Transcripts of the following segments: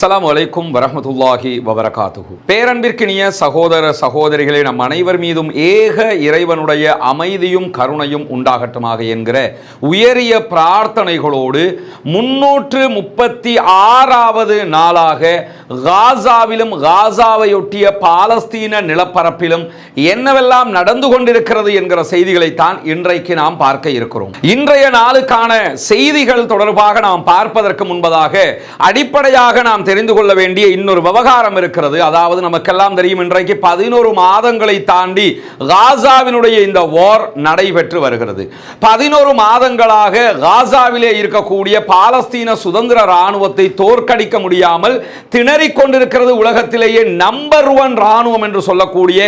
அஸ்ஸலாமு அலைக்கும் வரஹ்மத்துல்லாஹி வபரகாத்துகு பேரன்பிற்கினிய சகோதர சகோதரிகளே நம் அனைவர் மீதும் ஏக இறைவனுடைய அமைதியும் கருணையும் உண்டாகட்டுமாக என்கிற உயரிய பிரார்த்தனைகளோடு முன்னூற்று முப்பத்தி ஆறாவது நாளாக காசாவிலும் காசாவையொட்டிய பாலஸ்தீன நிலப்பரப்பிலும் என்னவெல்லாம் நடந்து கொண்டிருக்கிறது என்கிற செய்திகளைத்தான் இன்றைக்கு நாம் பார்க்க இருக்கிறோம். இன்றைய நாளுக்கான செய்திகள் தொடர்பாக நாம் பார்ப்பதற்கு முன்பதாக அடிப்படையாக நாம் தெரிந்து கொள்ள வேண்டிய இன்னொரு விவகாரம் இருக்கிறது. அதாவது நமக்கெல்லாம் தெரியும் இன்றைக்கு பதினோரு மாதங்களை தாண்டி காசாவினுடைய இந்த வார் நடைபெற்று வருகிறது. பதினோரு மாதங்களாக காசாவிலே இருக்கக்கூடிய பாலஸ்தீன சுதந்திர ராணுவத்தை தோற்கடிக்க முடியாமல் திணறிக் கொண்டிருக்கிறது உலகத்திலேயே நம்பர் ஒன் ராணுவம் என்று சொல்லக்கூடிய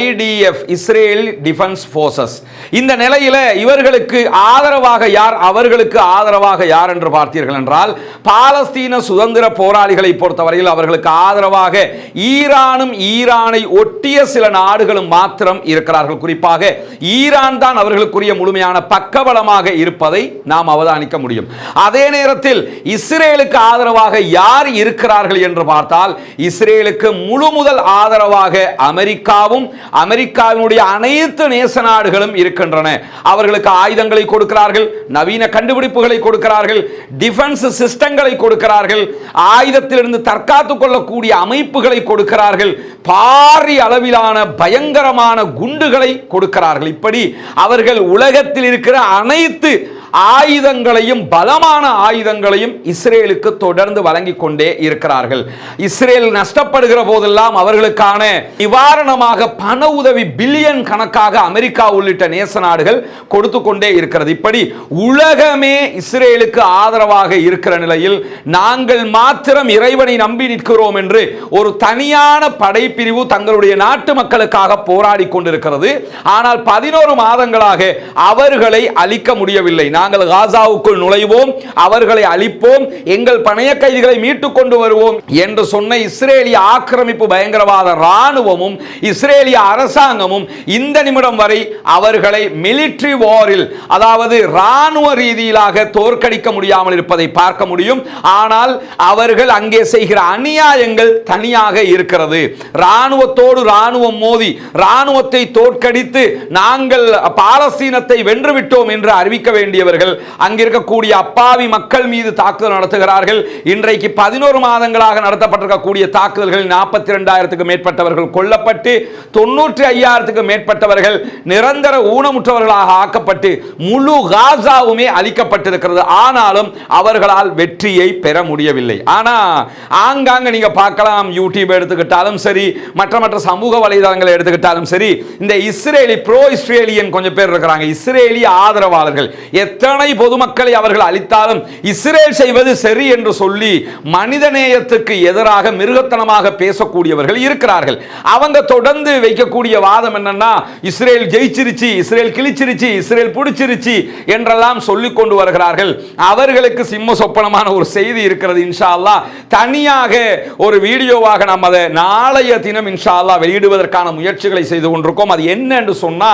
ஐடிஎஃப் இஸ்ரேல் டிஃபென்ஸ் ஃபோர்ஸஸ் இந்த நிலையில் இவர்களுக்கு ஆதரவாக யார் அவர்களுக்கு ஆதரவாக யார் என்று பார்த்தீர்கள் என்றால் பாலஸ்தீன சுதந்திர போராளிகளை பொறுத்தவரையில் அவர்களுக்கு ஆதரவாக ஈரானும் ஈரானை ஒட்டிய சில நாடுகளும் மாத்திரம் இருக்கிறார்கள். குறிப்பாக ஈரான் தான் அவர்களுக்குரிய முழுமையான பக்கபலமாக இருப்பதை நாம் அவதானிக்க முடியும். அதே நேரத்தில் இஸ்ரேலுக்கு ஆதரவாக யார் இருக்கிறார்கள் என்று பார்த்தால் இஸ்ரேலுக்கு முழு முதல் ஆதரவாக அமெரிக்காவும் அமெரிக்காவினுடைய அனைத்து நேச நாடுகளும் இருக்கின்றன. அவர்களுக்கு ஆயுதங்களை கொடுக்கிறார்கள் நவீன கண்டுபிடிப்புகளை கொடுக்கிறார்கள் டிஃபென்ஸ் சிஸ்டங்களை கொடுக்கிறார்கள் ஆயுதத்திலிருந்து தற்காத்துக் கொள்ளக்கூடிய அமைப்புகளை கொடுக்கிறார்கள் பாரி அளவிலான பயங்கரமான குண்டுகளை கொடுக்கிறார்கள். இப்படி அவர்கள் உலகத்தில் இருக்கிற அனைத்து ஆயுதங்களையும் பலமான ஆயுதங்களையும் இஸ்ரேலுக்கு தொடர்ந்து வழங்கி கொண்டே இருக்கிறார்கள். இஸ்ரேல் நஷ்டப்படுகிற போதெல்லாம் அவர்களுக்கான நிவாரணமாக பண உதவி பில்லியன் கணக்காக அமெரிக்கா உள்ளிட்ட நேச நாடுகள் கொடுத்து கொண்டே இருக்கிறது. இப்படி உலகமே இஸ்ரேலுக்கு ஆதரவாக இருக்கிற நிலையில் நாங்கள் மாத்திரம் இறைவனை நம்பி நிற்கிறோம் என்று ஒரு தனியான படைப்பிரிவு தங்களுடைய நாட்டு மக்களுக்காக போராடி கொண்டிருக்கிறது. ஆனால் பதினோரு மாதங்களாக அவர்களை அழிக்க முடியவில்லை. நாங்கள் காசாவுக்குள் நுழைவோம் அவர்களை அழிப்போம் எங்கள் பணைய கைதிகளை மீட்டுக் கொண்டு வருவோம் என்று சொன்ன இஸ்ரேலிய ஆக்கிரமிப்பு பயங்கரவாத ராணுவமும் இஸ்ரேலிய அரசாங்கமும் இந்த நிமிடம் வரை அவர்களை மிலிட்டரி வாரில் அதாவது ராணுவ ரீதியிலாக தோற்கடிக்க முடியாமல் இருப்பதை பார்க்க முடியும். ஆனால் அவர்கள் அங்கே செய்கிற அநியாயங்கள் தனியாக இருக்கிறது. ராணுவத்தோடு ராணுவம் மோதி ராணுவத்தை தோற்கடித்து நாங்கள் பாலஸ்தீனத்தை வென்றுவிட்டோம் என்று அறிவிக்க வேண்டியவர்கள் அங்கிருக்கக்கூடிய அப்பாவி மக்கள் மீது தாக்குதல் நடத்துகிறார்கள். இன்றைக்கு பதினோரு மாதங்களாக நடத்தப்பட்டிருக்கக்கூடிய தாக்குதல்களில் நாற்பத்தி ரெண்டாயிரத்துக்கு மேற்பட்டவர்கள் கொல்லப்பட்டு தொண்ணூற்றி ஐயாயிரத்துக்கு மேற்பட்டவர்கள் நிரந்தர ஊனமுற்றவர்களாக ஆக்கப்பட்டு முழு காசாவுமே அளிக்கப்பட்டிருக்கிறது ஆனாலும் அவர்களால் வெற்றியை பெற முடியவில்லை. ஆனால் ஆங்காங்க நீங்கள் பார்க்கலாம் யூடியூப் எடுத்துக்கிட்டாலும் சரி மற்ற மற்ற சமூக வலைதளங்களை எடுத்துக்கிட்டாலும் சரி இந்த இஸ்ரேலி ப்ரோ இஸ்ரேலியன் கொஞ்சம் பேர் இருக்கிறாங்க. இஸ்ரேலி ஆதரவாளர்கள் எத்தனை பொதுமக்களை அவர்கள் அளித்தாலும் இஸ்ரேல் செய்வது சரி என்று சொல்லி மனிதநேயத்துக்கு எதிராக மிருகத்தனமாக பேசக்கூடியவர்கள் இருக்கிறார்கள். அவங்க தொடர்ந்து வைக்கக்கூடிய வாதம் என்னன்னா இஸ்ரேல் ஜெயிச்சிருச்சு இஸ்ரேல் கிழிச்சிருச்சு இஸ்ரேல் பிடிச்சிருச்சு என்றெல்லாம் சொல்லிக் கொண்டு வருகிறார்கள். அவர்களுக்கு சிம்ம சொப்பனமான ஒரு செய்தி இருக்கிறது இன்ஷா அல்லாஹ் தனியாக ஒரு வீடியோவாக நாம் அதை நாளைய தினம் இன்ஷா அல்லாஹ் வெளியிடுவதற்கான முயற்சிகளை செய்து கொண்டிருக்கோம். அது என்ன என்று சொன்னா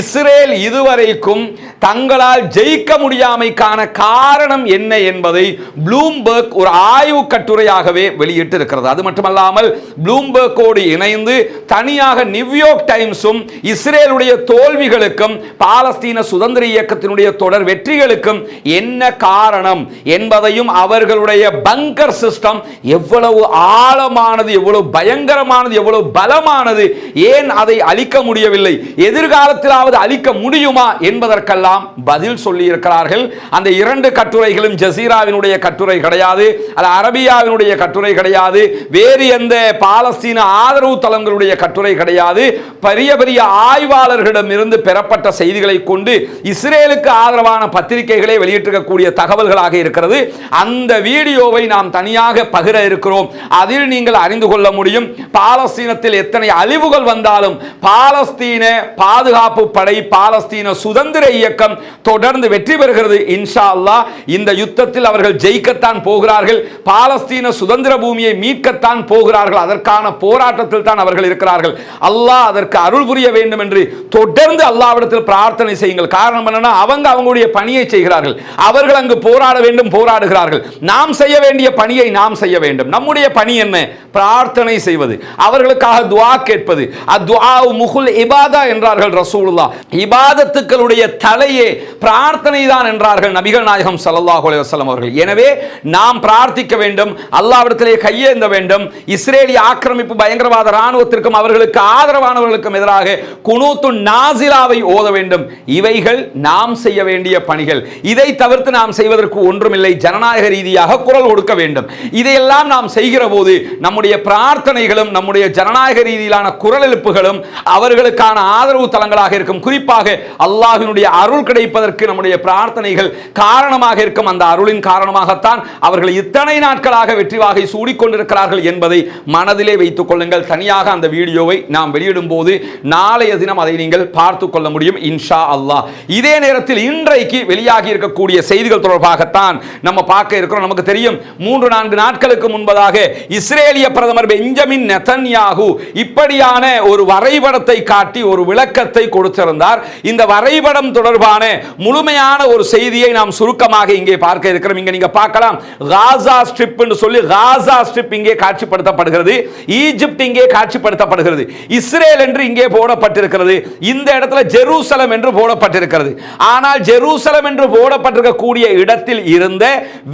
இஸ்ரேல் இதுவரைக்கும் தங்களால் நீக்க முடியாமைக்கான காரணம் என்ன என்பதை ப்ளூம்பர்க் ஒரு ஆய்வு கட்டுரையாகவே வெளியிட்டு இருக்கிறது அது மட்டுமல்லாமல் ப்ளூம்பர்க்கோடு இணைந்து தனியாக நியூயார்க் டைம்ஸும் இஸ்ரேலுடைய தோல்விகளுக்கும் பாலஸ்தீன சுதந்திர இயக்கத்தினுடைய தொடர் வெற்றிகளுக்கும் என்ன காரணம் என்பதையும் அவர்களுடைய பங்கர் சிஸ்டம் எவ்வளவு ஆழமானது எவ்வளவு பயங்கரமானது எவ்வளவு பலமானது ஏன் அதை அழிக்க முடியவில்லை எதிர்காலத்திலாவது அழிக்க முடியுமா என்பதற்கெல்லாம் பதில் சொல்லி இருக்கிறார்கள் அந்த இரண்டு கட்டுரைகளும் ஜசீராவினுடைய கட்டுரை கிடையாது அது அரபியாவினுடைய கட்டுரை கிடையாது வேறு எந்த பாலஸ்தீன ஆதரவு தளங்களுடைய கட்டுரை கிடையாது. பெரிய பெரிய ஆய்வாளர்களிடம் இருந்து பெறப்பட்ட செய்திகளை கொண்டு இஸ்ரேலுக்கு ஆதரவான பத்திரிகைகளை வெளியிட்டிருக்கக்கூடிய தகவல்களாக இருக்கிறது. அந்த வீடியோவை நாம் தனியாக பகிர இருக்கிறோம். அதில் நீங்கள் அறிந்து கொள்ள முடியும் பாலஸ்தீனத்தில் எத்தனை அழிவுகள் வந்தாலும் பாலஸ்தீன பாதுகாப்பு படை பாலஸ்தீன சுதந்திர இயக்கம் தொடர்ந்து வெற்றி பெறுகிறது இன்ஷா அல்லாஹ் இந்த யுத்தத்தில் அவர்கள் ஜெயிக்கத்தான் போகிறார்கள் பாலஸ்தீன சுதந்திர பூமியை மீட்கத்தான் போகிறார்கள் அதற்கான போராட்டத்தில் தான் அவர்கள் இருக்கிறார்கள். அல்லாஹ் அதற்கு அருள் புரிய வேண்டும் என்று தொடர்ந்து அல்லாவிடத்தில் பிரார்த்தனை செய்யுங்கள். காரணம் என்னன்னா அவங்க அவங்களுடைய பணியை செய்கிறார்கள். அவர்கள் அங்கு போராட வேண்டும் போராடுகிறார்கள். நாம் செய்ய வேண்டிய பணியை நாம் செய்ய வேண்டும். நம்முடைய பணி என்ன? பிரார்த்தனை செய்வது. அவர்களுக்காக துவா கேட்பது. அத்வா முகுல் இபாதா என்றார்கள் ரசூலுல்லா இபாதத்துக்களுடைய தலையே பிரார்த்தனை பிரார்த்தனை தான் என்றார்கள் நபிகள் நாயகம் சல்லாஹ் அலுவலம் அவர்கள். எனவே நாம் பிரார்த்திக்க வேண்டும் அல்லாவிடத்திலே கையேந்த வேண்டும் இஸ்ரேலிய ஆக்கிரமிப்பு பயங்கரவாத இராணுவத்திற்கும் அவர்களுக்கு ஆதரவானவர்களுக்கும் எதிராக குனூத்து நாசிலாவை ஓத வேண்டும். இவைகள் நாம் செய்ய வேண்டிய பணிகள். இதை தவிர்த்து நாம் செய்வதற்கு ஒன்றுமில்லை. ஜனநாயக ரீதியாக குரல் கொடுக்க வேண்டும். இதையெல்லாம் நாம் செய்கிற போது நம்முடைய பிரார்த்தனைகளும் நம்முடைய ஜனநாயக ரீதியிலான குரல் எழுப்புகளும் அவர்களுக்கான ஆதரவு தளங்களாக இருக்கும். குறிப்பாக அல்லாஹினுடைய அருள் கிடைப்பதற்கு நம்முடைய பிரார்த்தனைகள் காரணமாக இருக்கும். அந்த அருளின் காரணமாகத்தான் அவர்கள் இத்தனை நாட்களாக வெற்றி வாகை சூடிக்கொண்டிருக்கிறார்கள் என்பதை மனதிலே வைத்துக் கொள்ளுங்கள். தனியாக அந்த வீடியோவை நாம் வெளியிடும் போது நாளைய தினம் அதை நீங்கள் பார்த்து கொள்ள முடியும் இன்ஷா அல்லாஹ் இதே நேரத்தில் இன்றைக்கு வெளியாகி இருக்கக்கூடிய செய்திகள் தொடர்பாகத்தான் நம்ம பார்க்க இருக்கிறோம். நமக்கு தெரியும் மூன்று நான்கு நாட்களுக்கு முன்பதாக இஸ்ரேலிய பிரதமர் பெஞ்சமின் நெதன்யாகு இப்படியான ஒரு வரைபடத்தை காட்டி ஒரு விளக்கத்தை கொடுத்திருந்தார். இந்த வரைபடம் தொடர்பான முழுமையான ஒரு செய்தியை நாம் சுருக்கமாக இங்கே பார்க்க இருக்கிறோம். இங்கே நீங்க பார்க்கலாம். காசா ஸ்ட்ரிப் என்று சொல்லி காசா ஸ்ட்ரிப் இங்கே காட்சிப்படுத்தப்படுகிறது. ஈஜிப்ட் இங்கே காட்சிப்படுத்தப்படுகிறது. இஸ்ரேல் என்று இங்கே போடப்பட்டிருக்கிறது. இந்த இடத்துல ஜெருசலம் என்று போடப்பட்டிருக்கிறது. ஆனால் ஜெருசலம் என்று போடப்பட்டிருக்கக்கூடிய இடத்தில் இருந்த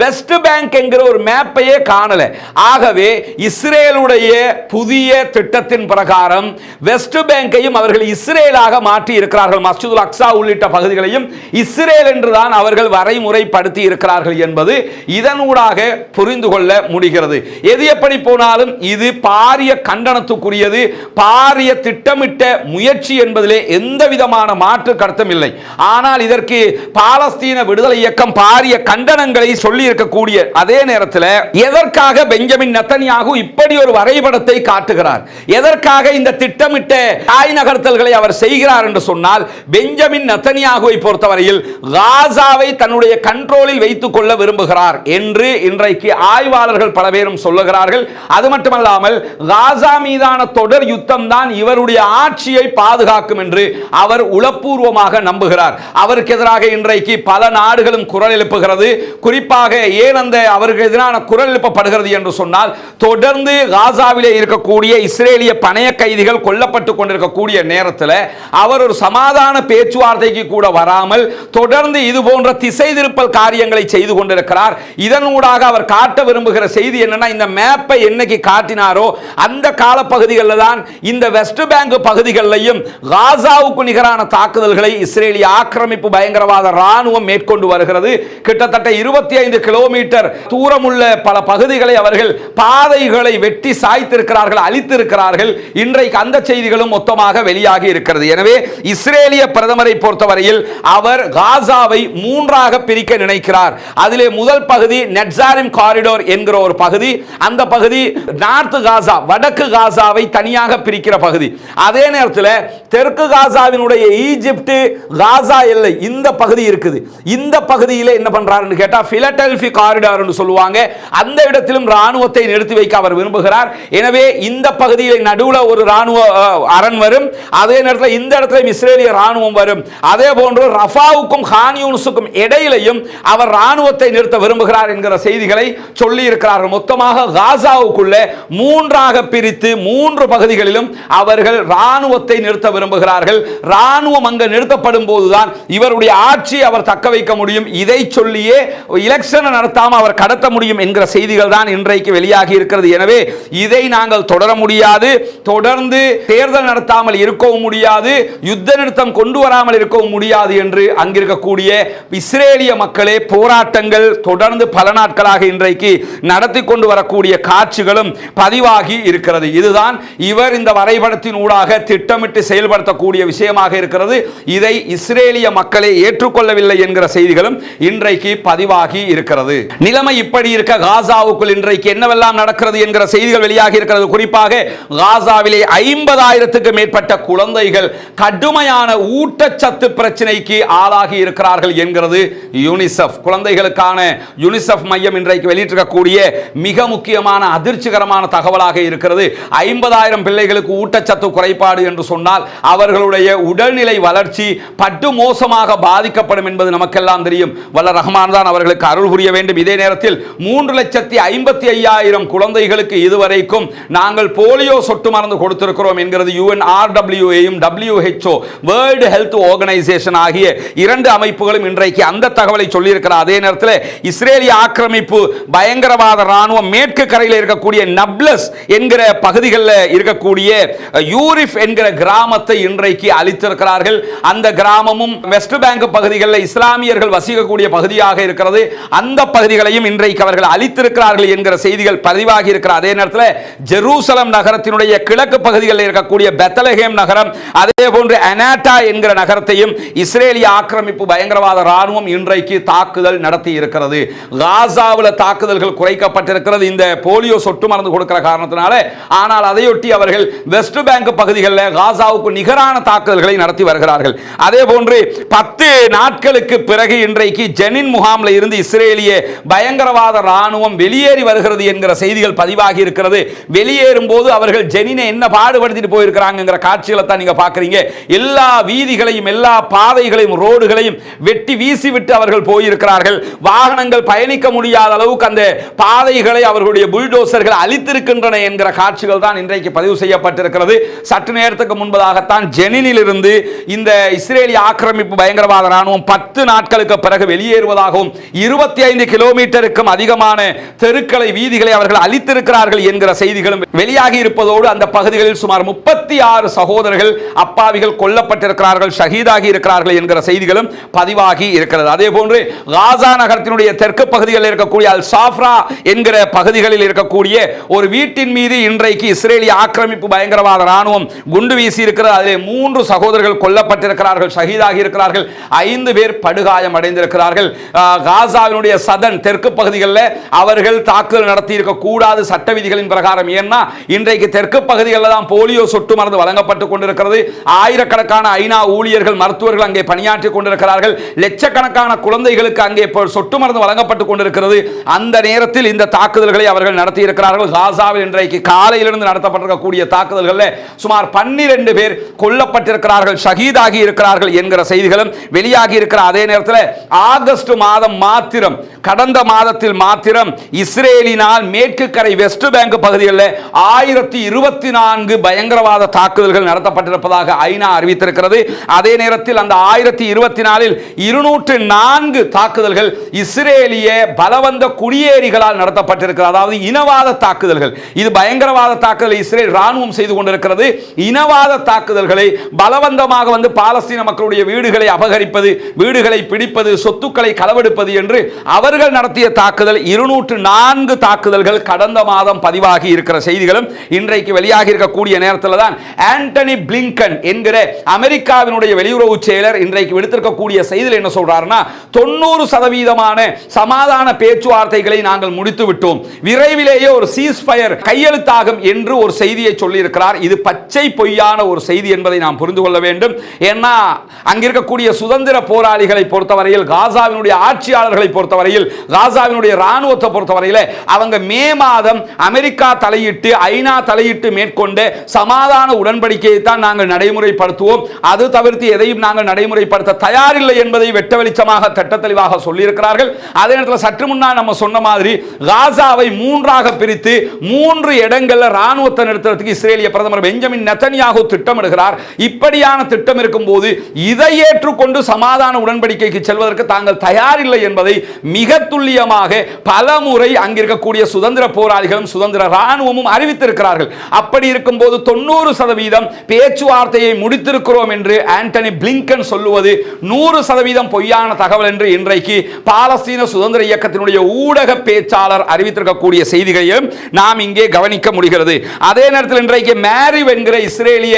வெஸ்ட் பேங்க் என்கிற ஒரு மேப்பையே காணல. ஆகவே இஸ்ரேலுடைய புதிய திட்டத்தின் பிரகாரம் வெஸ்ட் பேங்கையும் அவர்கள் இஸ்ரேலாக மாற்றி இருக்கிறார்கள் மஸ்ஜிதுல் அக்ஸா உள்ளிட்ட பகுதிகளையும் இஸ்ரேல் என்றுதான் அவர்கள் வரைமுறைப்படுத்தி இருக்கிறார்கள் என்பது இதனூடாக புரிந்து கொள்ள முடிகிறது. எது எப்படி போனாலும் இது பாரிய கண்டனத்துக்குரியது பாரிய திட்டமிட்ட முயற்சி என்பதிலே எந்த விதமான மாற்று கருத்தும் இல்லை. ஆனால் இதற்கு பாலஸ்தீன விடுதலை இயக்கம் பாரிய கண்டனங்களை சொல்லி இருக்கக்கூடிய அதே நேரத்தில் எதற்காக பெஞ்சமின் நத்தனியாகு இப்படி ஒரு வரைபடத்தை காட்டுகிறார்? எதற்காக இந்த திட்டமிட்ட தாய் நகர்த்தல்களை அவர் செய்கிறார் என்று சொன்னால் பெஞ்சமின் நத்தனியாகுவை பொறுத்தவரையில் காசாவை தன்னுடைய கண்ட்ரோலில் வைத்துக் கொள்ள விரும்புகிறார் என்று இன்றைக்கு ஆய்வாளர்கள் பல பேரும் சொல்லுகிறார்கள். அது மட்டுமல்லாமல் காசா மீதான தொடர் யுத்தம் தான் இவருடைய ஆட்சியை பாதுகாக்கும் என்று அவர் உளப்பூர்வமாக நம்புகிறார். அவருக்கு எதிராக இன்றைக்கு பல நாடுகளும் குரல் எழுப்புகிறது. குறிப்பாக ஏன் அந்த அவருக்கு எதிரான குரல் எழுப்பப்படுகிறது என்று சொன்னால் தொடர்ந்து காசாவிலே இருக்கக்கூடிய இஸ்ரேலிய பணைய கைதிகள் கொல்லப்பட்டு கொண்டிருக்கக்கூடிய நேரத்தில் அவர் ஒரு சமாதான பேச்சுவார்த்தைக்கு கூட வராமல் தொடர்ந்து இது போன்ற திசை திருப்பல் காரியங்களை செய்து கொண்டிருக்கிறார். இதனூடாக அவர் காட்ட விரும்புகிற செய்தி என்னன்னா இந்த மேப்பை என்னைக்கு காட்டினாரோ அந்த காலப்பகுதிகளில் தான் இந்த வெஸ்ட் பேங்க் பகுதிகளிலையும் காசாவுக்கு நிகரான தாக்குதல்களை இஸ்ரேலிய ஆக்கிரமிப்பு பயங்கரவாத ராணுவம் மேற்கொண்டு வருகிறது. கிட்டத்தட்ட இருபத்தி ஐந்து கிலோமீட்டர் தூரமுள்ள பல பகுதிகளை அவர்கள் பாதைகளை வெட்டி சாய்த்திருக்கிறார்கள் அழித்திருக்கிறார்கள். இன்றைக்கு அந்த செய்திகளும் மொத்தமாக வெளியாகி இருக்கிறது. எனவே இஸ்ரேலிய பிரதமரை பொறுத்தவரையில் அவர் காசா காசாவை மூன்றாக பிரிக்க நினைக்கிறார். அதிலே முதல் பகுதி நெட்சாரிம் காரிடோர் என்கிற ஒரு பகுதி அந்த பகுதி நார்த்து காசா வடக்கு காசாவை தனியாக பிரிக்கிற பகுதி. அதே நேரத்தில் தெற்கு காசாவினுடைய ஈஜிப்டு காசா எல்லை இந்த பகுதி இருக்குது. இந்த பகுதியில் என்ன பண்றாருன்னு கேட்டால் பிலடெல்பி காரிடார்னு சொல்லுவாங்க. அந்த இடத்திலும் ராணுவத்தை நிறுத்தி வைக்க அவர் விரும்புகிறார். எனவே இந்த பகுதியில் நடுவில் ஒரு ராணுவ அரண் வரும். அதே நேரத்தில் இந்த இடத்துல இஸ்ரேலிய ராணுவம் வரும். அதே போன்று ரஃபாவுக்கும் ஹான் இடையிலையும் அவர் ராணுவத்தை நிறுத்த விரும்புகிறார் என்கிற செய்திகளை சொல்லி இருக்கிறார்கள் மொத்தமாக காசாவுக்குள்ளே மூன்றாக பிரித்து மூன்று பகுதிகளிலும் அவர்கள் ராணுவத்தை நிறுத்த விரும்புகிறார்கள். ராணுவம் அங்கு நிறுத்தப்படும் போதுதான் இவருடைய ஆட்சி அவர் தக்க வைக்க முடியும். இதை சொல்லியே எலெக்ஷனை நடத்தாமல் அவர் கடத்த முடியும் என்கிற செய்திகள் தான் இன்றைக்கு வெளியாகி இருக்கிறது. எனவே இதை நாங்கள் தொடர முடியாது. தொடர்ந்து தேர்தல் நடத்தாமல் இருக்கவும் முடியாது. யுத்த நிறுத்தம் கொண்டு வராமல் இருக்கவும் முடியாது என்று அங்கிருக்க இருக்கக்கூடிய இஸ்ரேலிய மக்களே போராட்டங்கள் தொடர்ந்து பல நாட்களாக இன்றைக்கு நடத்தி கொண்டு வரக்கூடிய காட்சிகளும் பதிவாகி இருக்கிறது. இதுதான் இவர் இந்த வரைபடத்தின் ஊடாக திட்டமிட்டு செயல்படுத்தக்கூடிய விஷயமாக இருக்கிறது. இதை இஸ்ரேலிய மக்களே ஏற்றுக்கொள்ளவில்லை என்கிற செய்திகளும் இன்றைக்கு பதிவாகி இருக்கிறது. நிலைமை இப்படி இருக்க காசாவுக்குள் இன்றைக்கு என்னவெல்லாம் நடக்கிறது என்கிற செய்திகள் வெளியாகி இருக்கிறது. குறிப்பாக காசாவிலே ஐம்பதாயிரத்துக்கு மேற்பட்ட குழந்தைகள் கடுமையான ஊட்டச்சத்து பிரச்சனைக்கு ஆளாகி இருக்கிறது இருக்கிறார்கள் என்கிறது யூனிசெஃப். குழந்தைகளுக்கான யூனிசெஃப் மையம் இன்றைக்கு வெளியிட்டிருக்கக்கூடிய மிக முக்கியமான அதிர்ச்சிகரமான தகவலாக இருக்கிறது. ஐம்பதாயிரம் பிள்ளைகளுக்கு ஊட்டச்சத்து குறைபாடு என்று சொன்னால் அவர்களுடைய உடல்நிலை வளர்ச்சி பட்டு மோசமாக பாதிக்கப்படும் என்பது நமக்கெல்லாம் தெரியும். வல்ல ரஹ்மான் தான் அவர்களுக்கு அருள் புரிய வேண்டும். இதே நேரத்தில் மூன்று லட்சத்தி ஐம்பத்தி ஐயாயிரம் குழந்தைகளுக்கு இதுவரைக்கும் நாங்கள் போலியோ சொட்டு மருந்து கொடுத்திருக்கிறோம் என்கிறது யூஎன்ஆர்டபிள்யூஏயும் டபிள்யூஹெச்ஓ வேர்ல்டு ஹெல்த் ஆர்கனைசேஷன் ஆகிய இரண்டு அமைப்புகளும் இன்றைக்கு அந்த தகவலை சொல்லியிருக்கிறார். அதே நேரத்தில் இஸ்ரேலிய ஆக்கிரமிப்பு பயங்கரவாத இராணுவம் மேற்கு கரையில் இருக்கக்கூடிய நப்லஸ் என்கிற பகுதிகளில் இருக்கக்கூடிய யூரிஃப் என்கிற கிராமத்தை இன்றைக்கு அளித்திருக்கிறார்கள் அந்த கிராமமும் வெஸ்ட் பேங்க் பகுதிகளில் இஸ்லாமியர்கள் வசிக்கக்கூடிய பகுதியாக இருக்கிறது. அந்த பகுதிகளையும் இன்றைக்கு அவர்கள் அளித்திருக்கிறார்கள் என்கிற செய்திகள் பதிவாகி இருக்கிற அதே நேரத்தில் ஜெருசலம் நகரத்தினுடைய கிழக்கு பகுதிகளில் இருக்கக்கூடிய பெத்தலஹேம் நகரம் அதே போன்று அனாட்டா என்கிற நகரத்தையும் இஸ்ரேலிய ஆக்கிரமிப்பு பயங்கரவாத ராணுவம் இன்றைக்கு தாக்குதல் நடத்தி இருக்கிறது. காசாவில் தாக்குதல்கள் குறைக்கப்பட்டிருக்கிறது. இந்த போலியோ சொட்டு மருந்து கொடுக்கிற காரணத்தினால ஆனால் அதையொட்டி அவர்கள் வெஸ்ட் பேங்க் பகுதிகளில் காசாவுக்கு நிகரான தாக்குதல்களை நடத்தி வருகிறார்கள். அதே போன்று பத்து நாட்களுக்கு பிறகு இன்றைக்கு ஜெனின் முகாமில் இருந்து இஸ்ரேலிய பயங்கரவாத ராணுவம் வெளியேறி வருகிறது என்கிற செய்திகள் பதிவாகி இருக்கிறது. வெளியேறும் போது அவர்கள் ஜெனினை என்ன பாடுபடுத்திட்டு போயிருக்கிறாங்கிற காட்சிகளை தான் நீங்க பார்க்குறீங்க. எல்லா வீதிகளையும் எல்லா பாதைகளையும் ரோடுகளையும் வெட்டி வீசிவிட்டு அவர்கள் போயிருக்கிறார்கள். வாகனங்கள் பயணிக்க முடியாத அளவுக்கு அந்த பாதைகளை அவர்களுடைய புல்டோசர்கள் அழித்திருக்கின்றன என்கிற காட்சிகள் தான் இன்றைக்கு பதிவு செய்யப்பட்டிருக்கிறது. சற்று நேரத்துக்கு முன்பதாகத்தான் ஜெனினிலிருந்து இந்த இஸ்ரேலிய ஆக்கிரமிப்பு பயங்கரவாத ராணுவம் பத்து நாட்களுக்கு பிறகு வெளியேறுவதாகவும் இருபத்தி ஐந்து கிலோமீட்டருக்கும் அதிகமான தெருக்களை வீதிகளை அவர்கள் அழித்திருக்கிறார்கள் என்கிற செய்திகளும் வெளியாகி இருப்பதோடு அந்த பகுதிகளில் சுமார் முப்பத்தி ஆறு சகோதரர்கள் அப்பாவிகள் கொல்லப்பட்டிருக்கிறார்கள் ஷஹீதாகி இருக்கிறார்கள் என்கிற செய்திகளும் பதிவாகி இருக்கிறது. அதே போன்று காசா நகரத்தினுடைய தெற்கு பகுதிகளில் இருக்கக்கூடிய அல் சாஃப்ரா என்கிற பகுதிகளில் இருக்கக்கூடிய ஒரு வீட்டின் மீது இன்றைக்கு இஸ்ரேலிய ஆக்கிரமிப்பு பயங்கரவாத ராணுவம் குண்டு வீசி இருக்கிறது. அதிலே மூன்று சகோதரர்கள் கொல்லப்பட்டிருக்கிறார்கள் ஷஹீதாகி இருக்கிறார்கள் ஐந்து பேர் படுகாயம் அடைந்திருக்கிறார்கள். ஆஹ், காசாவினுடைய சதன் தெற்கு பகுதிகளில் அவர்கள் தாக்குதல் நடத்தி இருக்கக்கூடாது சட்ட விதிகளின் பிரகாரம். ஏன்னா இன்றைக்கு தெற்கு பகுதிகளில் தான் போலியோ சொட்டு மருந்து வழங்கப்பட்டு கொண்டிருக்கிறது. ஆயிரக்கணக்கான ஐநா ஊழியர்கள் மருத்துவர்கள் அங்கே பணியாற்றி கொண்டிருக்கிறார்கள். கொண்டிருக்கிறார்கள் லட்சக்கணக்கான குழந்தைகளுக்கு அங்கே சொட்டு மருந்து வழங்கப்பட்டு கொண்டிருக்கிறது. அந்த நேரத்தில் இந்த தாக்குதல்களை அவர்கள் நடத்தியிருக்கிறார்கள். காசாவில் இன்றைக்கு காலையிலிருந்து நடத்தப்பட்டிருக்கக்கூடிய தாக்குதல்களில் சுமார் பன்னிரண்டு பேர் கொல்லப்பட்டிருக்கிறார்கள் ஷஹீதாகி இருக்கிறார்கள் என்கிற செய்திகளும் வெளியாகி இருக்கிற அதே நேரத்தில் ஆகஸ்ட் மாதம் மாத்திரம் கடந்த மாதத்தில் மாத்திரம் இஸ்ரேலினால் மேற்கு கரை வெஸ்ட் பேங்க் பகுதிகளில் ஆயிரத்தி இருபத்தி நான்கு பயங்கரவாத தாக்குதல்கள் நடத்தப்பட்டிருப்பதாக ஐநா அறிவித்திருக்கிறது. அதே நேரத்தில் அந்த ஆயிரத்தி இருபத்தி நாலில் இருநூற்று நான்கு தாக்குதல்கள் இஸ்ரேலிய பலவந்த குடியேறிகளால் நடத்தப்பட்டிருக்கிறது. அதாவது இனவாத தாக்குதல்கள். இது பயங்கரவாத தாக்குதலை இஸ்ரேல் ராணுவம் செய்து கொண்டிருக்கிறது. இனவாத தாக்குதல்களை பலவந்தமாக வந்து பாலஸ்தீன மக்களுடைய வீடுகளை அபகரிப்பது வீடுகளை பிடிப்பது சொத்துக்களை களவெடுப்பது என்று அவர்கள் நடத்திய தாக்குதல் இருநூற்று நான்கு தாக்குதல்கள் கடந்த மாதம் பதிவாகி இருக்கிற செய்திகளும் இன்றைக்கு வெளியாகி இருக்கக்கூடிய நேரத்தில் தான் ஆண்டனி பிளிங்கன் என்கிற அமெரிக்காவினுடைய வெளியுறவு செயலர் இன்றைக்கு விடுத்திருக்கக்கூடிய செய்தியில் என்ன சொல்றாருன்னா தொண்ணூறு சதவீதமான சமாதான பேச்சுவார்த்தைகளை நாங்கள் முடித்து விட்டோம். விரைவிலேயே ஒரு சீஸ் ஃபயர் கையெழுத்தாகும் என்று ஒரு செய்தியை சொல்லியிருக்கிறார். இது பச்சை பொய்யான ஒரு செய்தி என்பதை நாம் புரிந்து கொள்ள வேண்டும். ஏன்னா அங்கிருக்கக்கூடிய சுதந்திர போராளிகளை பொறுத்தவரையில் காசாவினுடைய ஆட்சியாளர்களை பொறுத்தவரையில் காசாவினுடைய ராணுவத்தை பொறுத்தவரையில் அவங்க மே மாதம் அமெரிக்கா தலையிட்டு ஐநா தலையிட்டு மேற்கொண்டு சமாதான உடன்படிக்கையை தான் நாங்கள் நடைமுறைப்படுத்துவோம். அது தவிர்த்து எதையும் நாங்கள் நடைமுறைப்படுத்த தயாரில் தயாரில்லை என்பதை வெட்ட வெளிச்சமாக திட்ட தெளிவாக சொல்லியிருக்கிறார்கள். அதே நேரத்தில் சற்று முன்னால் நம்ம சொன்ன மாதிரி காசாவை மூன்றாக பிரித்து மூன்று இடங்களில் ராணுவத்தை நிறுத்துறதுக்கு இஸ்ரேலிய பிரதமர் பெஞ்சமின் நெத்தனியாக திட்டமிடுகிறார். இப்படியான திட்டம் இருக்கும்போது இதை ஏற்றுக்கொண்டு சமாதான உடன்படிக்கைக்கு செல்வதற்கு தாங்கள் தயாரில்லை என்பதை மிக துல்லியமாக பல முறை அங்கிருக்கக்கூடிய சுதந்திர போராளிகளும் சுதந்திர ராணுவமும் அறிவித்திருக்கிறார்கள். அப்படி இருக்கும்போது தொண்ணூறு சதவீதம் பேச்சுவார்த்தையை முடித்திருக்கிறோம் என்று ஆண்டனி பிளிங்கன் சொல்லுவது நூறு நூறு சதவீதம் பொய்யான தகவல் என்று இன்றைக்கு பாலஸ்தீன சுதந்திர இயக்கத்தினுடைய ஊடக பேச்சாளர் அறிவித்திருக்கக்கூடிய செய்திகளையும் நாம் இங்கே கவனிக்க முடிகிறது. அதே நேரத்தில் இன்றைக்கு மேரிவ் என்கிற இஸ்ரேலிய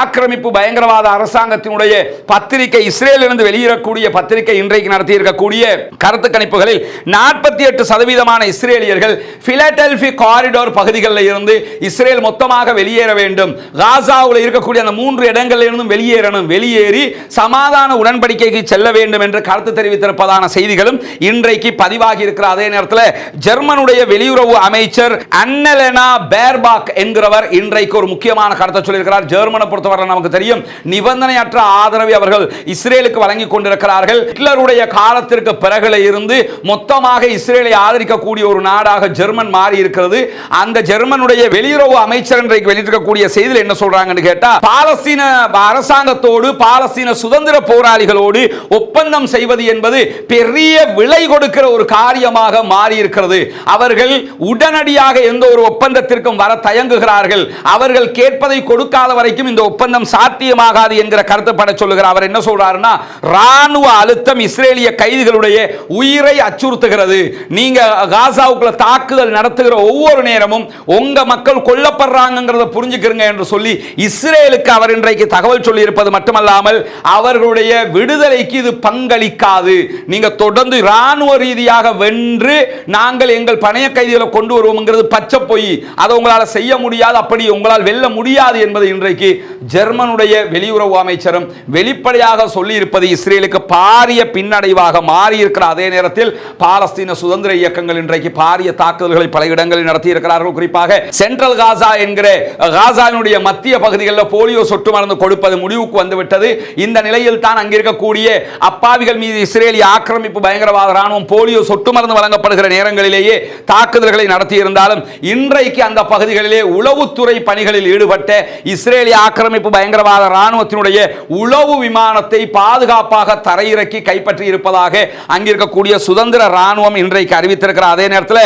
ஆக்கிரமிப்பு பயங்கரவாத அரசாங்கத்தினுடைய பத்திரிகை இஸ்ரேலிருந்து வெளியிடக்கூடிய பத்திரிகை இன்றைக்கு நடத்தியிருக்கக்கூடிய கருத்து கணிப்புகளில் நாற்பத்தி எட்டு சதவீதமான இஸ்ரேலியர்கள் பிலடெல்பி காரிடோர் பகுதிகளில் இருந்து இஸ்ரேல் மொத்தமாக வெளியேற வேண்டும். காசாவில் இருக்கக்கூடிய அந்த மூன்று இடங்களில் இருந்தும் வெளியேறணும். வெளியேறி சமாதான உடன்படிக்கைக்கு இலங்கைக்கு செல்ல வேண்டும் என்று கருத்து தெரிவித்திருப்பதான செய்திகளும் இன்றைக்கு பதிவாகி இருக்கிற அதே நேரத்தில் ஜெர்மனுடைய வெளியுறவு அமைச்சர் அன்னலெனா பேர்பாக் என்கிறவர் இன்றைக்கு ஒரு முக்கியமான கருத்தை சொல்லியிருக்கிறார். ஜெர்மனை பொறுத்தவரை நமக்கு தெரியும் நிபந்தனையற்ற ஆதரவை அவர்கள் இஸ்ரேலுக்கு வழங்கி கொண்டிருக்கிறார்கள். ஹிட்லருடைய காலத்திற்கு பிறகுல இருந்து மொத்தமாக இஸ்ரேலை ஆதரிக்கக்கூடிய ஒரு நாடாக ஜெர்மன் மாறி இருக்கிறது அந்த ஜெர்மனுடைய வெளியுறவு அமைச்சர் இன்றைக்கு வெளியிட்டிருக்கக்கூடிய செய்தியில் என்ன சொல்றாங்கன்னு கேட்டா பாலஸ்தீன அரசாங்கத்தோடு பாலஸ்தீன சுதந்திர போராளிகளோடு ஒப்பந்தம் செய்வது என்பது பெரிய விலை கொடுக்கிற ஒரு காரியமாக மாறியிருக்கிறது. அவர்கள் உடனடியாக எந்த ஒரு ஒப்பந்தத்திற்கும் வர தயங்குகிறார்கள். அவர்கள் கேட்பதை கொடுக்காத வரைக்கும் இந்த ஒப்பந்தம் சாத்தியமாகாது என்கிற கருத்துப்பட சொல்லுகிறார். அவர் என்ன சொல்றாருன்னா ராணுவ அழுத்தம் இஸ்ரேலிய கைதிகளுடைய உயிரை அச்சுறுத்துகிறது. நீங்க காசாவுக்குள்ள தாக்குதல் நடத்துகிற ஒவ்வொரு நேரமும் உங்க மக்கள் கொல்லப்படுறாங்கிறத புரிஞ்சுக்கிறங்க என்று சொல்லி இஸ்ரேலுக்கு அவர் இன்றைக்கு தகவல் சொல்லி இருப்பது மட்டுமல்லாமல் அவர்களுடைய விடுதலை விடுதலைக்கு இது பங்களிக்காது. நீங்க தொடர்ந்து ராணுவ ரீதியாக வென்று நாங்கள் எங்கள் பணைய கைதிகளை கொண்டு வருவோம்ங்கிறது பச்சை பொய். அதை உங்களால் செய்ய முடியாது அப்படி உங்களால் வெல்ல முடியாது என்பது இன்றைக்கு ஜெர்மனுடைய வெளியுறவு அமைச்சரும் வெளிப்படையாக சொல்லி இருப்பது இஸ்ரேலுக்கு பாரிய பின்னடைவாக மாறியிருக்கிற அதே நேரத்தில் பாலஸ்தீன சுதந்திர இயக்கங்கள் இன்றைக்கு பாரிய தாக்குதல்களை பல இடங்களில் நடத்தி இருக்கிறார்கள் குறிப்பாக சென்ட்ரல் காசா என்கிற காசாவினுடைய மத்திய பகுதிகளில் போலியோ சொட்டு மருந்து கொடுப்பது முடிவுக்கு வந்துவிட்டது. இந்த நிலையில் தான் அங்கிருக்கக்கூடிய அப்பாவிகள் மீது இஸ்ரேலிய ஆக்கிரமிப்பு பயங்கரவாத ராணுவம் போலியோ சொட்டு மருந்து வழங்கப்படுகிற நேரங்களிலேயே தாக்குதல்களை நடத்தியிருந்தாலும் இன்றைக்கு அந்த பகுதிகளிலே உளவுத்துறை பணிகளில் ஈடுபட்ட இஸ்ரேலிய ஆக்கிரமிப்பு பயங்கரவாத ராணுவத்தினுடைய உளவு விமானத்தை பாதுகாப்பாக தரையிறக்கி கைப்பற்றி இருப்பதாக அங்கிருக்கக்கூடிய சுதந்திர ராணுவம் இன்றைக்கு அறிவித்திருக்கிற அதே நேரத்தில்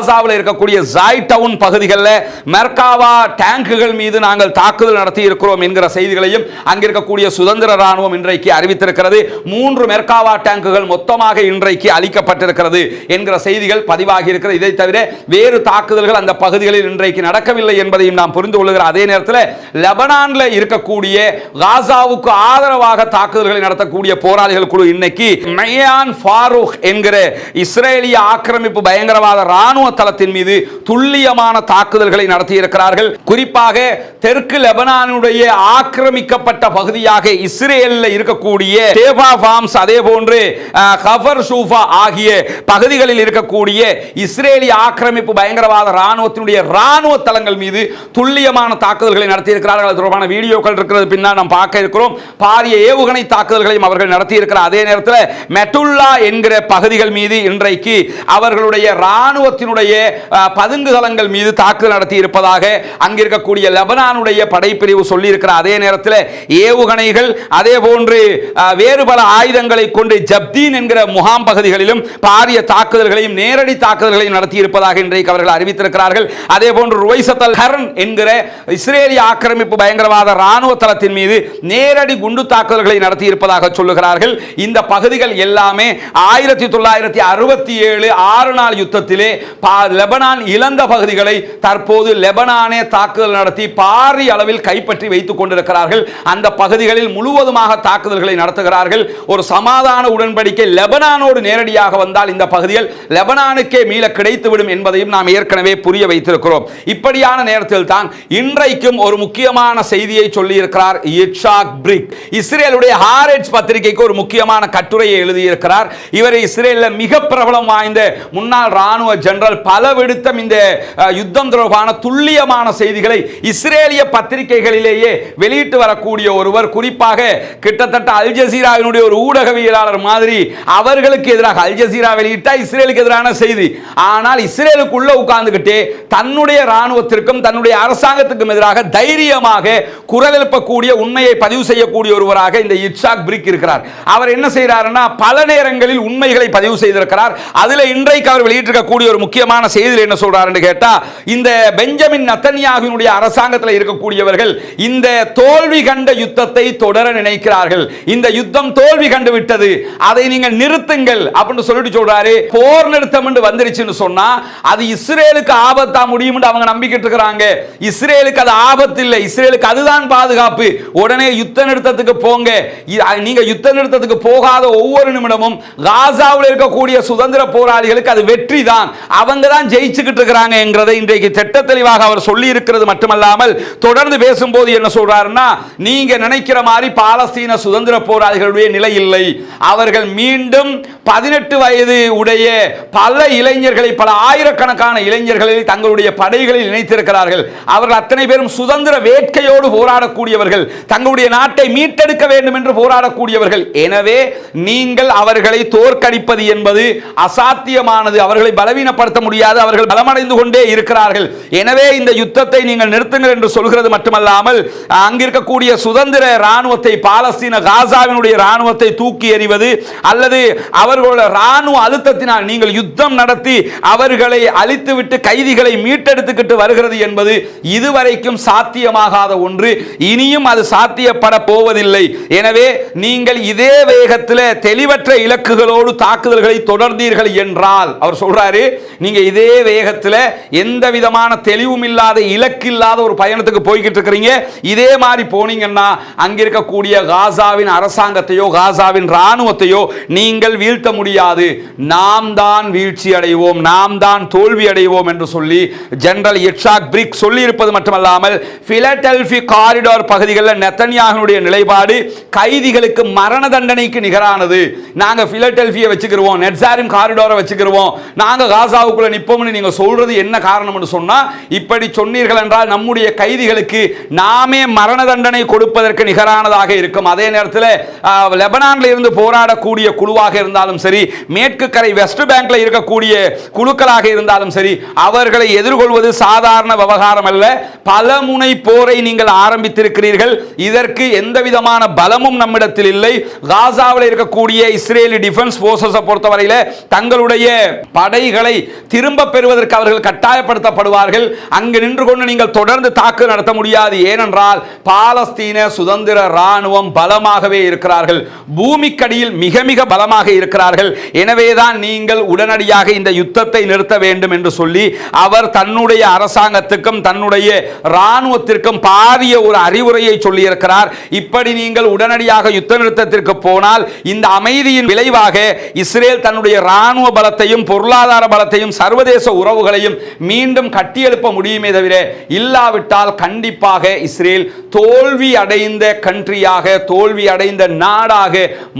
காசாவில் இருக்கக்கூடிய ஜாய் டவுன் பகுதிகளில் மெர்காவா டேங்குகள் மீது நாங்கள் தாக்குதல் நடத்தி இருக்கிறோம் என்கிற செய்திகளையும் அங்கிருக்கக்கூடிய சுதந்திர ராணுவம் இன்றைக்கு அறிவித்திருக்கிறது. மூன்று மெர்காவா டேங்குகள் மொத்தமாக இன்றைக்கு அளிக்கப்பட்டிருக்கிறது என்கிற செய்திகள் பதிவாகி இருக்கிறது இதை தவிர வேறு தாக்குதல்கள் அந்த பகுதிகளில் இன்றைக்கு நடக்கவில்லை என்பதையும் நாம் புரிந்து கொள்கிற அதே நேரத்தில் லெபனான்ல இருக்கக்கூடிய காசாவுக்கு ஆதரவாக தாக்குதல்களை நடத்தக்கூடிய போராளிகள் குழு இன்னைக்கு மையான் ஃபாரூக் என்கிற இஸ்ரேலிய ஆக்கிரமிப்பு பயங்கரவாத ராணுவ தளத்தின் மீது துல்லியமான தாக்குதல்களை நடத்தியிருக்கிறார்கள். குறிப்பாக தெற்கு லெபனானுடைய ஆக்கிரமிக்கப்பட்ட பகுதியாக இஸ்ரேலில் இருக்கக்கூடிய தேபா ஃபார்ம்ஸ் அதே போன்று ஹஃபர் கஃபர் ஷூஃபா ஆகிய பகுதிகளில் இருக்கக்கூடிய இஸ்ரேலிய ஆக்கிரமிப்பு பயங்கரவாத இராணுவத்தினுடைய இராணுவ தளங்கள் மீது துல்லியமான தாக்குதல்களை நடத்தியிருக்கிறார்கள். அது தொடர்பான வீடியோக்கள் இருக்கிறது. பின்னால் நாம் பார்க்க இருக்கிறோம். பாரிய ஏவுகணை தாக்குதல்களையும் அவர்கள் நடத்தியிருக்கிறார். அதே நேரத்தில் மெட்டுல்லா என்கிற பகுதிகள் மீது இன்றைக்கு அவர்களுடைய இராணுவத்தினுடைய பதுங்கு தளங்கள் மீது தாக்குதல் நடத்தி இருப்பதாக அங்கிருக்கக்கூடிய லெபனானுடைய படைப்பிரிவு சொல்லியிருக்கிறார். அதே நேரத்தில் ஏவுகணைகள் அதே போன்று அஹ், வேறு பல ஆயுதங்களை கொண்டு ஜப்தீன் என்கிற முகாம் பகுதிகளிலும் பாரிய தாக்குதல்களையும் நேரடி தாக்குதல்களையும் நடத்தி இருப்பதாக இன்றைக்கு அவர்கள் அறிவித்திருக்கிறார்கள். அதே போன்று ருவைசத்தல் ஹரன் என்கிற இஸ்ரேலிய ஆக்கிரமிப்பு பயங்கரவாத ராணுவ தளத்தின் மீது நேரடி குண்டு தாக்குதல்களை நடத்தி இருப்பதாக சொல்லுகிறார்கள். இந்த பகுதிகள் எல்லாமே ஆயிரத்தி தொள்ளாயிரத்தி அறுபத்தி ஏழு ஆறு நாள் யுத்தத்திலே லெபனான் இழந்த பகுதிகளை தற்போது லெபனானே தாக்குதல் நடத்தி பாரிய அளவில் கைப்பற்றி வைத்துக் கொண்டிருக்கிறார்கள். அந்த பகுதிகளில் முழுவதுமாக தாக்குதல்களை நடத்துகிறார்கள் ஒரு சமாதான உடன்படிக்கை லெபனானோடு நேரடியாக வந்தால் இந்த பகுதிகள் லெபனானுக்கே மீள கிடைத்துவிடும் என்பதையும் நாம் ஏற்கனவே புரிய வைத்திருக்கிறோம். இப்படியான நேரத்தில் தான் இன்றைக்கும் ஒரு முக்கியமான செய்தியை சொல்லியிருக்கிறார் இட்ஷாக் பிரிக். இஸ்ரேலுடைய ஹாரெட்ஸ் பத்திரிகைக்கு ஒரு முக்கியமான கட்டுரையை எழுதியிருக்கிறார். இவர் இஸ்ரேலில் மிக பிரபலம் வாய்ந்த முன்னாள் ராணுவ ஜெனரல் பல விடுத்தம் இந்த யுத்தம் தொடர்பான துல்லியமான செய்திகளை இஸ்ரேலிய பத்திரிகைகளிலேயே வெளியிட்டு வரக்கூடிய ஒருவர். குறிப்பாக கிட்டத்தட்ட அல் ஜசீராவினுடைய ஒரு ஊடகவியலாளர் மாதிரி அவர்களுக்கு எதிராக அல் ஜசீரா வெளியிட்டா இஸ்ரேலுக்கு எதிரான செய்தி. ஆனால் இஸ்ரேலுக்குள்ள உட்கார்ந்துகிட்டே தன்னுடைய ராணுவத்திற்கும் தன்னுடைய அரசாங்கத்துக்கும் எதிராக தைரியமாக குரல் எழுப்பக்கூடிய உண்மையை பதிவு செய்யக்கூடிய ஒருவராக இந்த இட்சாக் பிரிக் இருக்கிறார். அவர் என்ன செய்கிறாருன்னா பல நேரங்களில் உண்மைகளை பதிவு செய்திருக்கிறார். அதில் இன்றைக்கு அவர் வெளியிட்டிருக்கக்கூடிய ஒரு முக்கியமான செய்தியில் என்ன சொல்றாருன்னு கேட்டா இந்த பெஞ்சமின் நத்தன்யாவினுடைய அரசாங்கத்தில் இருக்கக்கூடியவர்கள் இந்த தோல்வி கண்ட யுத்தத்தை தொடர நினைக்கிறார்கள். இந்த யுத்தம் யுத்தம் தோல்வி கண்டு விட்டது அதை நீங்கள் நிறுத்துங்கள் அப்படின்னு சொல்லிட்டு சொல்றாரு. போர் நிறுத்தம் என்று வந்துருச்சுன்னு சொன்னா அது இஸ்ரேலுக்கு ஆபத்தா முடியும் அவங்க நம்பிக்கிட்டு இருக்கிறாங்க. இஸ்ரேலுக்கு அது ஆபத்து இல்லை. இஸ்ரேலுக்கு அதுதான் பாதுகாப்பு. உடனே யுத்த நிறுத்தத்துக்கு போங்க. நீங்க யுத்த நிறுத்தத்துக்கு போகாத ஒவ்வொரு நிமிடமும் காசாவில் இருக்கக்கூடிய சுதந்திர போராளிகளுக்கு அது வெற்றி தான் அவங்க தான் ஜெயிச்சுக்கிட்டு இருக்கிறாங்க என்கிறதை இன்றைக்கு திட்ட தெளிவாக அவர் சொல்லி இருக்கிறது மட்டுமல்லாமல் தொடர்ந்து பேசும்போது என்ன சொல்றாருன்னா நீங்க நினைக்கிற மாதிரி பாலஸ்தீன சுதந்திர போராளிகள் அவர்களுடைய நிலை இல்லை அவர்கள் மீண்டும் பதினெட்டு வயது உடைய பல இளைஞர்களை பல ஆயிரக்கணக்கான இளைஞர்களை தங்களுடைய படைகளில் இணைத்திருக்கிறார்கள். அவர்கள் அத்தனை பேரும் சுதந்திர வேட்கையோடு போராடக்கூடியவர்கள். தங்களுடைய நாட்டை மீட்டெடுக்க வேண்டும் என்று போராடக்கூடியவர்கள். எனவே நீங்கள் அவர்களை தோற்கடிப்பது என்பது அசாத்தியமானது. அவர்களை பலவீனப்படுத்த முடியாது. அவர்கள் பலமடைந்து கொண்டே இருக்கிறார்கள். எனவே இந்த யுத்தத்தை நீங்கள் நிறுத்துங்கள் என்று சொல்கிறது மட்டுமல்லாமல் அங்கிருக்கக்கூடிய சுதந்திர ராணுவத்தை பாலஸ்தீன காசாவினுடைய ராணுவத்தை தூக்கி எறிவது அல்லது அவர்களோட ராணுவ அழுத்தத்தினால் நீங்கள் யுத்தம் நடத்தி அவர்களை அழித்துவிட்டு கைதிகளை மீட்டெடுத்துக்கிட்டு வருகிறது என்பது இதுவரைக்கும் சாத்தியமாகாத ஒன்று. இனியும் அது சாத்தியப்பட போவதில்லை. எனவே நீங்கள் இதே வேகத்தில் தெளிவற்ற இலக்குகளோடு தாக்குதல்களை தொடர்ந்தீர்கள் என்றால் அவர் சொல்றாரு நீங்க இதே வேகத்தில் எந்த விதமான தெளிவும் இல்லாத இலக்கு இல்லாத ஒரு பயணத்துக்கு போய்கிட்டு இருக்கிறீங்க. இதே மாதிரி போனீங்கன்னா அங்க இருக்கக்கூடிய காசாவின் அரசாங்கத்தையோ காசாவின் ராணுவத்தையோ நீங்கள் வீழ்த்த முடியாது. நாம் தான் வீழ்ச்சி அடைவோம் நாம் தான் தோல்வி அடைவோம் என்று சொல்லி ஜெனரல் இட்ஷாக் பிரிக் சொல்லியிருப்பது மட்டுமல்லாமல் பிலடெல்பி காரிடார் பகுதிகளில் நெத்தன்யாகனுடைய நிலைப்பாடு கைதிகளுக்கு மரண தண்டனைக்கு நிகரானது. நாங்கள் பிலடெல்பியை வச்சுக்கிறோம் நெட்சாரிம் காரிடாரை வச்சுக்கிறோம் நாங்கள் காசாவுக்குள்ளே நிற்போம்னு நீங்கள் சொல்கிறது என்ன காரணம்னு சொன்னால் இப்படி சொன்னீர்கள் என்றால் நம்முடைய கைதிகளுக்கு நாமே மரண தண்டனை கொடுப்பதற்கு நிகரானதாக இருக்கும். அதே நேரத்தில் லெபனானில் இருந்து போராடக்கூடிய குழுவாக இருந்தாலும் சரி மேற்கு கரை வெஸ்ட் பேங்க்ல இருக்கக்கூடிய குழுக்களாக இருந்தாலும் சரி அவர்களை எதிர்கொள்வது சாதாரண விவகாரம் அல்ல. பல முனை போரை நீங்கள் ஆரம்பித்திருக்கிறீர்கள். இதற்கு எந்த விதமான பலமும் நம்மிடத்தில் இல்லை. காசாவில் இருக்கக்கூடிய இஸ்ரேலி டிஃபென்ஸ் போர்சஸ் பொறுத்தவரையில தங்களுடைய படைகளை திரும்ப பெறுவதற்கு அவர்கள் கட்டாயப்படுத்தப்படுவார்கள். அங்கு நின்று கொண்டு நீங்கள் தொடர்ந்து தாக்கு நடத்த முடியாது. ஏனென்றால் பாலஸ்தீன சுதந்திர ராணுவம் பலமாகவே இருக்கிறார்கள். பூமிக்கடியில் மிக மிக பலமாக இருக்கிறார்கள். எனவேதான் நீங்கள் உடனடியாக இந்த யுத்தத்தை நிறுத்த வேண்டும் என்று சொல்லி அவர் தன்னுடைய அரசாங்கத்துக்கும் தன்னுடைய இராணுவத்திற்கும் பாரிய ஒரு அறிவுரையை சொல்லியிருக்கிறார். இப்படி நீங்கள் உடனடியாக யுத்த நிறுத்தத்திற்கு போனால் இந்த அமைதியின் விளைவாக இஸ்ரேல் தன்னுடைய இராணுவ பலத்தையும் பொருளாதார பலத்தையும் சர்வதேச உறவுகளையும் மீண்டும் கட்டியெழுப்ப முடியுமே தவிர இல்லாவிட்டால் கண்டிப்பாக இஸ்ரேல் தோல்வி அடைந்த கண்ட்ரியாக தோல்வி அடைந்த நாடாக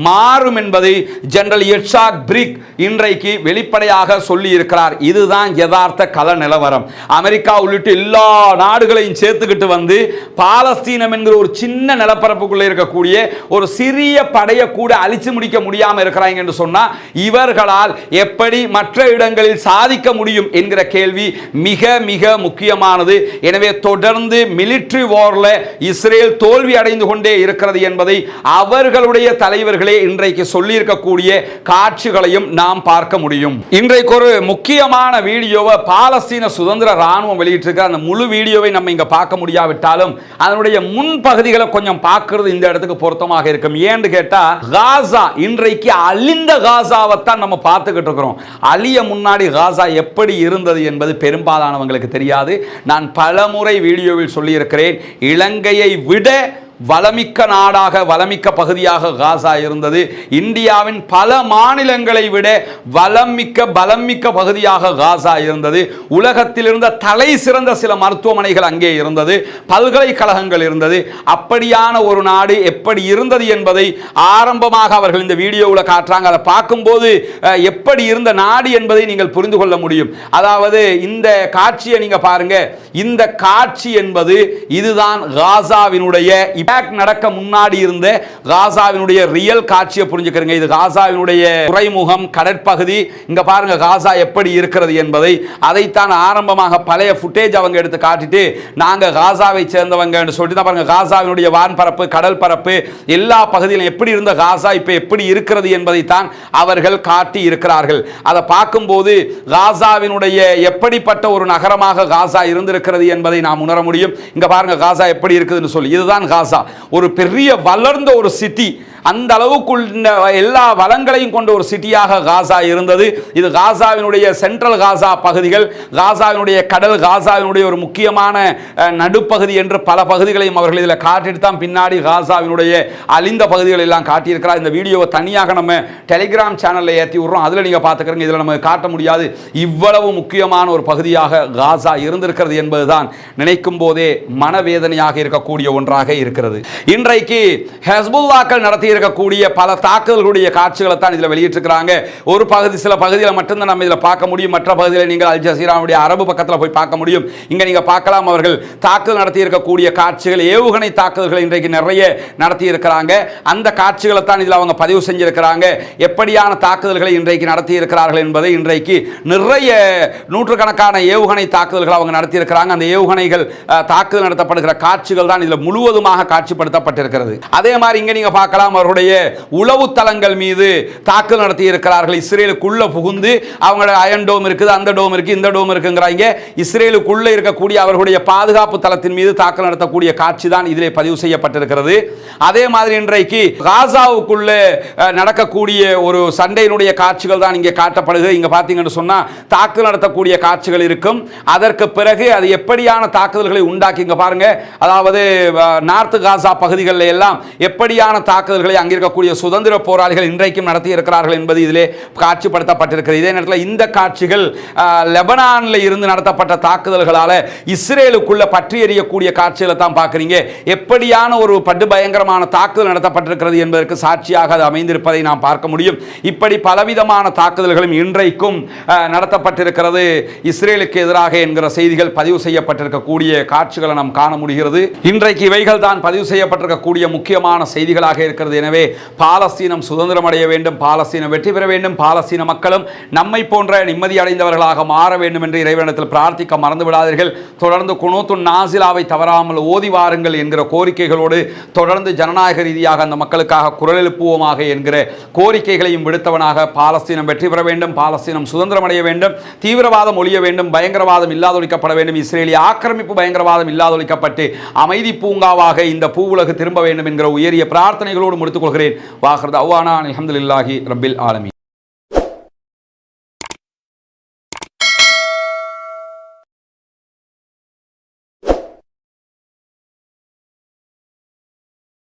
மாறும் என்பதை ஜெனரல் இர்ஷாக் பிரிக் இன்றைக்கு வெளிப்படையாக சொல்லி இருக்கிறார் இதுதான் யதார்த்த கல நிலவரம். அமெரிக்கா உள்ளிட்ட எல்லா நாடுகளையும் சேர்த்துக்கிட்டு வந்து பாலஸ்தீனம் என்கிற ஒரு சின்ன நிலப்பரப்புக்குள்ளே இருக்கக்கூடிய ஒரு சிறிய படையை கூட அழிச்சு முடிக்க முடியாமல் இருக்கிறாங்க என்று சொன்னால் இவர்களால் எப்படி மற்ற இடங்களில் சாதிக்க முடியும் என்கிற கேள்வி மிக மிக முக்கியமானது. எனவே தொடர்ந்து மிலிட்ரி வாரில் இஸ்ரேல் தோல்வி அடைந்து கொண்டே இருக்கிறது என்பதை அவர்கள் மக்களுடைய தலைவர்களே இன்றைக்கு சொல்லியிருக்கக்கூடிய காட்சிகளையும் நாம் பார்க்க முடியும். இன்றைக்கு ஒரு முக்கியமான வீடியோவை பாலஸ்தீன சுதந்திர ராணுவம் வெளியிட்டிருக்கிற அந்த முழு வீடியோவை நம்ம இங்க பார்க்க முடியாவிட்டாலும் அதனுடைய முன்பகுதிகளை கொஞ்சம் பார்க்கறது இந்த இடத்துக்கு பொருத்தமாக இருக்கும். ஏன்னு கேட்டால் காசா இன்றைக்கு அழிந்த காசாவைத்தான் நம்ம பார்த்துக்கிட்டு இருக்கிறோம். அழிய முன்னாடி காசா எப்படி இருந்தது என்பது பெரும்பாலானவங்களுக்கு தெரியாது. நான் பலமுறை வீடியோவில் சொல்லியிருக்கிறேன் இலங்கையை விட வளமிக்க நாடாக வளமிக்க பகுதியாக காசா இருந்தது. இந்தியாவின் பல மாநிலங்களை விட வளமிக்க பலமிக்க பகுதியாக காசா இருந்தது. உலகத்தில் இருந்த தலை சிறந்த சில மருத்துவமனைகள் அங்கே இருந்தது. பல்கலைக்கழகங்கள் இருந்தது. அப்படியான ஒரு நாடு எப்படி இருந்தது என்பதை ஆரம்பமாக அவர்கள் இந்த வீடியோவில் காட்டுறாங்க. அதை பார்க்கும்போது எப்படி இருந்த நாடு என்பதை நீங்கள் புரிந்து கொள்ள முடியும். அதாவது இந்த காட்சியை நீங்கள் பாருங்க. இந்த காட்சி என்பது இதுதான் காசாவினுடைய அட்டாக் நடக்க முன்னாடி இருந்த காசாவினுடைய ரியல் காட்சியை புரிஞ்சுக்கிறீங்க. இது காசாவினுடைய துறைமுகம் கடற்பகுதி. இங்க பாருங்க காசா எப்படி இருக்கிறது என்பதை. அதைத்தான் ஆரம்பமாக பழைய ஃபுட்டேஜ் அவங்க எடுத்து காட்டிட்டு நாங்க காசாவை சேர்ந்தவங்க சொல்லிட்டு தான் பாருங்க காசாவினுடைய வான்பரப்பு கடல் பரப்பு எல்லா பகுதியிலும் எப்படி இருந்த காசா இப்போ எப்படி இருக்கிறது என்பதைத்தான் அவர்கள் காட்டி இருக்கிறார்கள். அதை பார்க்கும்போது காசாவினுடைய எப்படிப்பட்ட ஒரு நகரமாக காசா இருந்திருக்கிறது என்பதை நாம் உணர முடியும். இங்க பாருங்க காசா எப்படி இருக்குதுன்னு சொல்லி. இதுதான் காசா. ஒரு பெரிய வளர்ந்த ஒரு சிட்டி அந்த அளவுக்குள்ள எல்லா வளங்களையும் கொண்ட ஒரு சிட்டியாக காசா இருந்தது. இது காசாவினுடைய சென்ட்ரல் காசா பகுதிகள் காசாவினுடைய கடல் காசாவினுடைய ஒரு முக்கியமான நடுப்பகுதி என்று பல பகுதிகளையும் அவர்கள் இதில் காட்டிட்டு தான் பின்னாடி காசாவினுடைய அழிந்த பகுதிகள் எல்லாம் காட்டியிருக்கிறார். இந்த வீடியோவை தனியாக நம்ம டெலிகிராம் சேனலில் ஏற்றி விட்றோம். அதில் நீங்கள் பார்த்துக்கிறீங்க. இதில் நம்ம காட்ட முடியாது. இவ்வளவு முக்கியமான ஒரு பகுதியாக காசா இருந்திருக்கிறது என்பதுதான் நினைக்கும் போதே மனவேதனையாக இருக்கக்கூடிய ஒன்றாக இருக்கிறது. இன்றைக்கு ஹெஸ்புல்லாக்கள் நடத்திய இருக்கக்கூடிய பல தாக்குதல்களுடைய காட்சிகளை தான் இதில் வெளியிட்டிருக்கிறாங்க. ஒரு பகுதி சில பகுதியில் மட்டும்தான் நம்ம இதில் பார்க்க முடியும். மற்ற பகுதியில் நீங்கள் அல் ஜசீராவுடைய அரபு பக்கத்தில் போய் பார்க்க முடியும். இங்கே நீங்கள் பார்க்கலாம் அவர்கள் தாக்குதல் நடத்தி இருக்கக்கூடிய காட்சிகள் ஏவுகணை தாக்குதல்கள் இன்றைக்கு நிறைய நடத்தி இருக்கிறாங்க அந்த காட்சிகளை தான் இதில் அவங்க பதிவு செஞ்சிருக்கிறாங்க. எப்படியான தாக்குதல்களை இன்றைக்கு நடத்தி இருக்கிறார்கள் என்பதை இன்றைக்கு நிறைய நூற்றுக்கணக்கான ஏவுகணை தாக்குதல்கள் அவங்க நடத்தியிருக்கிறாங்க. அந்த ஏவுகணைகள் தாக்குதல் நடத்தப்படுகிற காட்சிகள் தான் இதில் முழுவதுமாக காட்சிப்படுத்தப்பட்டிருக்கிறது. அதே மாதிரி இங்கே நீங்கள் பார்க்கலாம் அவர்களுடைய உளவு தளங்கள் மீது தாக்குதல் நடத்தி இருக்கிறார்கள் இஸ்ரேலுக்குள்ள புகுந்து அவங்களோட அயன் டோம் இருக்குது அந்த டோம் இருக்கு இந்த டோம் இருக்குங்கிறாங்க. இஸ்ரேலுக்குள்ள இருக்கக்கூடிய அவர்களுடைய பாதுகாப்பு தளத்தின் மீது தாக்குதல் நடத்தக்கூடிய காட்சி தான் இதிலே பதிவு செய்யப்பட்டிருக்கிறது. அதே மாதிரி இன்றைக்கு காசாவுக்குள்ள நடக்கக்கூடிய ஒரு சண்டையினுடைய காட்சிகள் தான் இங்கே காட்டப்படுகிறது. இங்கே பார்த்தீங்கன்னு சொன்னால் தாக்குதல் நடத்தக்கூடிய காட்சிகள் இருக்கும். அதற்கு பிறகு அது எப்படியான தாக்குதல்களை உண்டாக்கி இங்கே பாருங்க. அதாவது நார்த்து காசா பகுதிகளில் எல்லாம் எப்படியான தாக்குதல்களை அங்கே இருக்கக்கூடிய சுதந்திர போராளிகள் இன்றைக்கும் நடத்தி இருக்கிறார்கள் என்பது இதிலே காட்சிப்படுத்தப்பட்டிருக்கிறது. இதே நேரத்தில் இந்த காட்சிகள் லெபனானில் இருந்து நடத்தப்பட்ட தாக்குதல்களால இஸ்ரேலுக்குள்ள பற்றி எறியக்கூடிய காட்சிகளை தான் பார்க்குறீங்க. எப்படியான ஒரு படு பயங்கரமான தாக்குதல் நடத்தப்பட்டிருக்கிறது என்பதற்கு சாட்சியாக அது அமைந்திருப்பதை நாம் பார்க்க முடியும். இப்படி பலவிதமான தாக்குதல்களும் இன்றைக்கும் நடத்தப்பட்டிருக்கிறது. இஸ்ரேலுக்கு எதிராக என்கிற செய்திகள் பதிவு செய்யப்பட்டிருக்கக்கூடிய காட்சிகளை நாம் காண முடிகிறது. இன்றைக்கு இவைகள் தான் பதிவு செய்யப்பட்டிருக்கக்கூடிய முக்கியமான செய்திகளாக இருக்கிறது எனவே பாலஸ்தீனம் சுதந்திரம் அடைய வேண்டும் பாலஸ்தீனம் வெற்றி பெற வேண்டும் பாலஸ்தீன மக்களும் நம்மை போன்ற நிம்மதி அடைந்தவர்களாக மாற வேண்டும் என்று இறைவனத்தில் பிரார்த்திக்க மறந்து விடாதீர்கள். தொடர்ந்து குணோத்து நாசிலாவை தவறாமல் ஓதி வாருங்கள் என்கிற கோரிக்கைகளோடு தொடர்ந்து ஜனநாயக ரீதியாக அந்த மக்களுக்காக குரல் எழுப்புவோமாக என்கிற கோரிக்கைகளையும் விடுத்தவனாக பாலஸ்தீனம் வெற்றி பெற வேண்டும் பாலஸ்தீனம் சுதந்திரம் அடைய வேண்டும் தீவிரவாதம் ஒழிய வேண்டும் பயங்கரவாதம் இல்லாதொழிக்கப்பட வேண்டும் இஸ்ரேலிய ஆக்கிரமிப்பு பயங்கரவாதம் இல்லாதொழிக்கப்பட்டு அமைதி பூங்காவாக இந்த பூவுலகு திரும்ப வேண்டும் என்கிற உயரிய பிரார்த்தனைகளோடு முடித்துக் கொள்கிறேன் வாஹர் அவ்வானா அலமதுல்லாஹி ரபில் ஆலமி